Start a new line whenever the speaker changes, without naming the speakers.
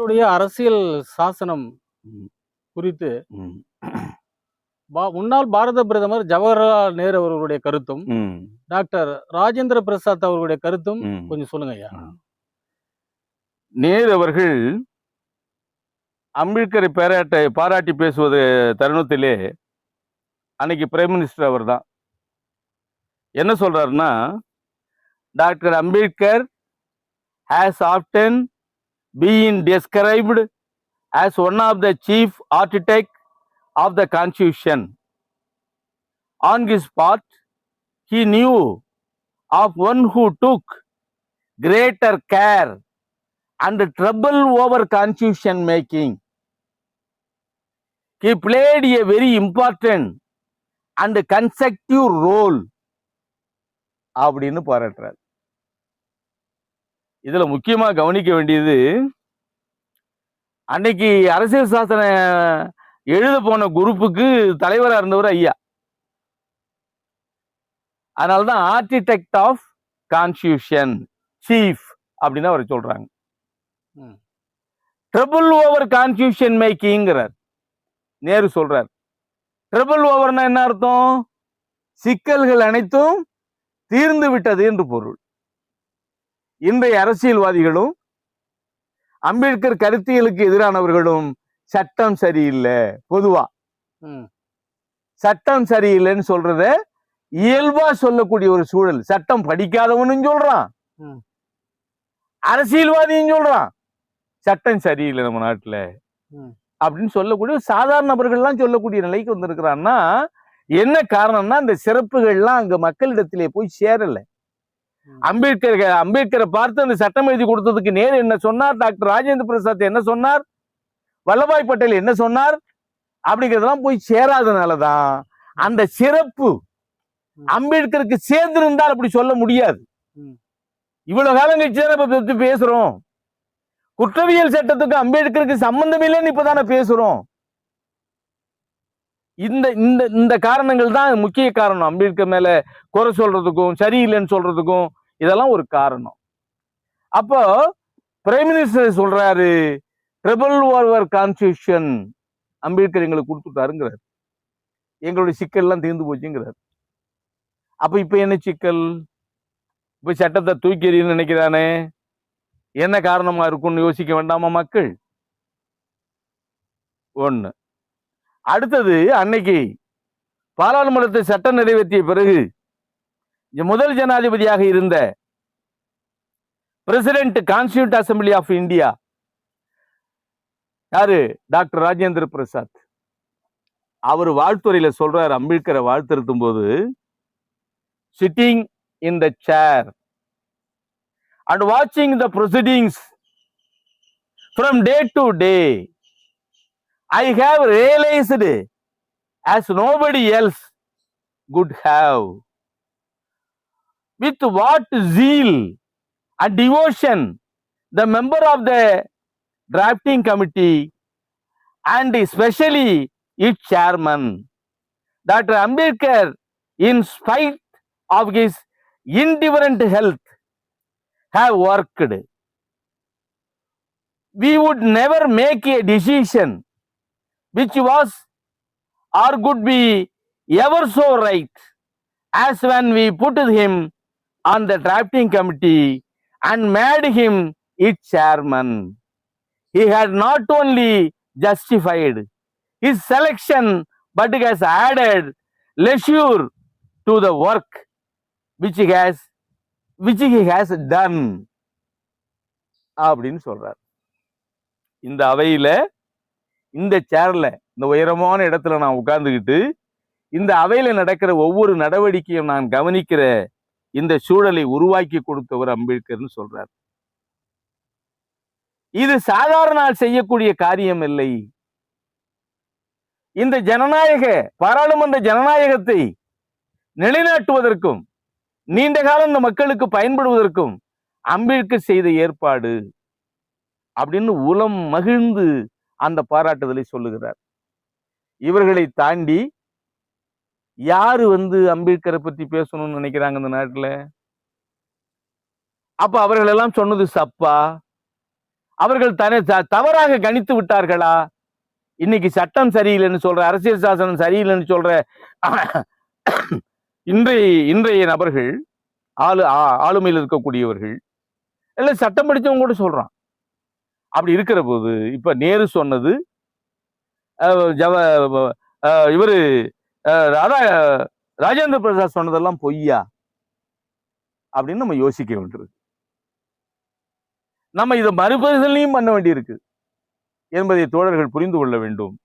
நாட்டுடைய அரசியல் சாசனம் குறித்து முன்னாள் பாரத பிரதமர் ஜவஹர்லால் நேரு அவர்களுடைய கருத்தும் டாக்டர் ராஜேந்திர பிரசாத் அவர்களுடைய கருத்தும் கொஞ்சம் சொல்லுங்க ஐயா
நேரு அவர்கள் அம்பேத்கரை பாராட்டை பாராட்டி பேசுவது தருணத்திலே அன்னைக்கு பிரைம் மினிஸ்டர் அவர் தான் என்ன சொல்றாருன்னா doctor Ambedkar has often Been described as one of the chief architect of the constitution on his part he knew of one who took greater care and trouble over constitution making. He played a very important and consecutive role அப்படின்னு பாராட்டுறார் இதில் முக்கியமாக கவனிக்க வேண்டியது அன்னைக்கு அரசியல் சாசன எழுத போன குரூப்புக்கு தலைவராக இருந்தவர் ஐயா தான் ஆர்கிடெக்ட் ஆஃப் கான்ஸ்டியூஷன் சீஃப் அப்படின்னு அவர் சொல்றாங்க ட்ரிபிள் ஓவர் கான்ஸ்டியூஷன் மேக்கிங்கிறார் நேரு சொல்றார் ட்ரிபிள் ஓவர்னா என்ன அர்த்தம் சிக்கல்கள் அனைத்தும் தீர்ந்து விட்டது என்று பொருள் இன்றைய அரசியல்வாதிகளும் அம்பேத்கர் கருத்தியலுக்கு எதிரானவர்களும் சட்டம் சரியில்லை பொதுவா சட்டம் சரியில்லைன்னு சொல்றத இயல்பா சொல்லக்கூடிய ஒரு சூழல் சட்டம் படிக்காதவனும் சொல்றான் அரசியல்வாதியும் சொல்றான் சட்டம் சரியில்லை நம்ம நாட்டுல அப்படின்னு சொல்லக்கூடிய சாதாரண நபர்கள்லாம் சொல்லக்கூடிய நிலைக்கு வந்திருக்கிறான்னா என்ன காரணம்னா இந்த சிறப்புகள்லாம் அங்க மக்களிடத்திலே போய் சேரலை அம்பேத்கர் அம்பேத்கரை பார்த்து அந்த சட்டம் எழுதி கொடுத்ததுக்கு நேர் என்ன சொன்னார் டாக்டர் ராஜேந்திர பிரசாத் என்ன சொன்னார் வல்லபாய் பட்டேல் என்ன சொன்னார் அப்படிங்கிறதெல்லாம் போய் சேராதனாலதான் அந்த சிறப்பு அம்பேத்கருக்கு சேர்ந்திருந்தால் அப்படி சொல்ல முடியாது இவ்வளவு காலம் கழிச்சு பேசுறோம் குற்றவியல் சட்டத்துக்கு அம்பேத்கருக்கு சம்பந்தம் இல்லைன்னு இப்பதானே பேசுறோம் இந்த இந்த இந்த காரணங்கள் தான் முக்கிய காரணம் அம்பேத்கர் மேலே குறை சொல்றதுக்கும் சரியில்லைன்னு சொல்றதுக்கும் இதெல்லாம் ஒரு காரணம் அப்போ பிரைம் மினிஸ்டர் சொல்றாரு ட்ரிபிள் ஓவர் கான்ஸ்டியூஷன் அம்பேத்கர் எங்களுக்கு கொடுத்துட்டாருங்கிறார் எங்களுடைய சிக்கல்லாம் தீர்ந்து போச்சுங்கிறார் அப்போ இப்போ என்ன சிக்கல் இப்போ சட்டத்தை தூக்கி எறியும் நினைக்கிறானே என்ன காரணமாக இருக்கும்னு யோசிக்க வேண்டாமா மக்கள் ஒன்று அடுத்தது அன்னைக்கு பாராளுமன்றத்தை சட்டம் நிறைவேற்றிய பிறகு முதல் ஜனாதிபதியாக இருந்த president constituent assembly of India யாரு டாக்டர் ராஜேந்திர பிரசாத் அவர் வாழ்த்துறையில சொல்றார் அம்பேத்கரை வாழ்த்திருத்தும் போது sitting in the chair and வாட்சிங் the proceedings from day to day I have realized as nobody else could have. With what zeal and devotion the member of the drafting committee and especially its chairman, Dr. Ambedkar, in spite of his indifferent health, have worked. We would never make a decision which was or could be ever so right as when we put him on the drafting committee and made him its chairman. He had not only justified his selection but has added leisure to the work which he has which he has done அப்படின்னு சொல்றார் இந்த அவையில இந்த சேர்ல இந்த உயரமான இடத்துல நான் உட்கார்ந்துக்கிட்டு இந்த அவையில் நடக்கிற ஒவ்வொரு நடவடிக்கையும் நான் கவனிக்கிற இந்த சூழலை உருவாக்கி கொடுத்தவர் அம்பேத்கர்னு சொல்றார் இது சாதாரண நாள் செய்யக்கூடிய காரியம் இல்லை இந்த ஜனநாயக பாராளுமன்ற ஜனநாயகத்தை நிலைநாட்டுவதற்கும் நீண்ட காலம் இந்த மக்களுக்கு பயன்படுவதற்கும் அம்பேத்கர் செய்த ஏற்பாடு அப்படின்னு உலம் மகிழ்ந்து அந்த பாராட்டுதலை சொல்லுகிறார் இவர்களை தாண்டி யாரு வந்து அம்பேத்கரை பத்தி பேசணும்னு நினைக்கிறாங்க இந்த நாட்டுல அப்ப அவர்கள் எல்லாம் சொன்னது சப்பா அவர்கள் தனி தவறாக கணித்து விட்டார்களா இன்னைக்கு சட்டம் சரியில்லைன்னு சொல்ற அரசியல் சாசனம் சரியில்லைன்னு சொல்ற இன்றைய இன்றைய நபர்கள் ஆளு ஆளுமையில் இருக்கக்கூடியவர்கள் இல்லை சட்டம் படித்தவங்க கூட சொல்றான் அப்படி இருக்கிற போது இப்போ நேரு சொன்னது ஜவ இவர் ராதா ராஜேந்திர பிரசாத் சொன்னதெல்லாம் பொய்யா அப்படின்னு நம்ம யோசிக்க வேண்டியிருக்கு நம்ம இதை மறுபரிசீலனையும் பண்ண வேண்டியிருக்கு என்பதை தோழர்கள் புரிந்து கொள்ள வேண்டும்